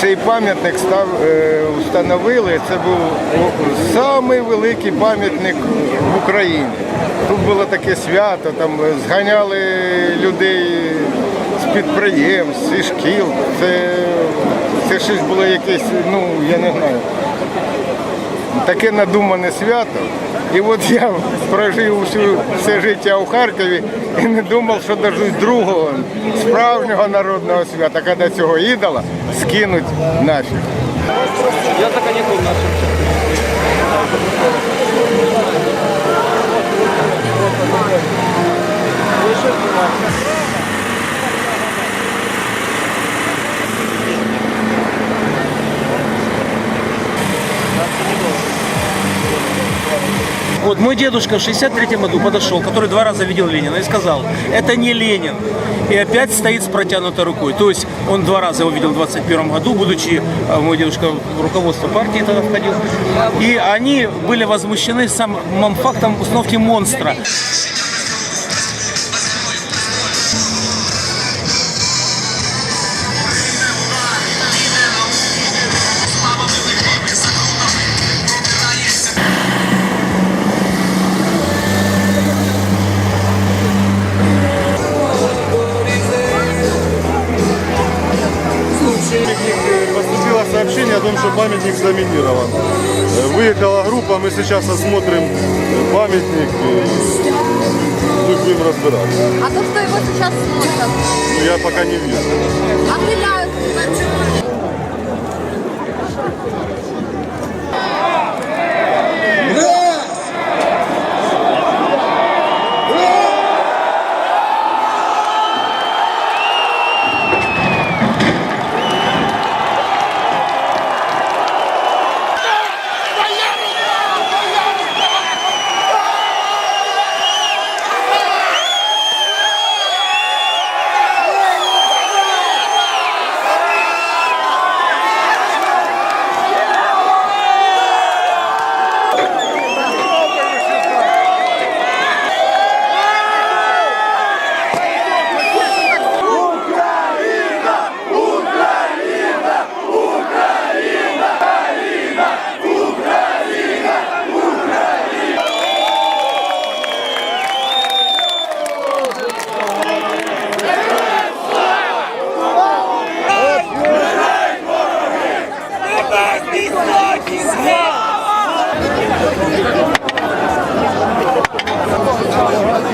Цей пам'ятник став, е, встановили. Це був самий пам'ятник в Україні. Тут було таке свято, там зганяли людей підприємств, зі шкіл. Це, це щось було якесь, ну я не знаю. Таке надумане свято. І от я прожив всю, все життя у Харкові і не думав, що дождусь другого справжнього народного свята, коли цього ідола скинуть нафіг. Я за каникул нашим. Вот мой дедушка в 63 году подошел, который два раза видел Ленина, и сказал, это не Ленин. И опять стоит с протянутой рукой. То есть он два раза его видел в 21 году, будучи, э, мой дедушка в руководство партии тогда входил. И они были возмущены самым фактом установки монстра. сообщение о том, что памятник заминирован. Э, Выехала группа, мы сейчас осмотрим э, памятник и мы будем разбираться. А то, хто його зараз смотрить, Но я пока не вижу. опиляють. Слава!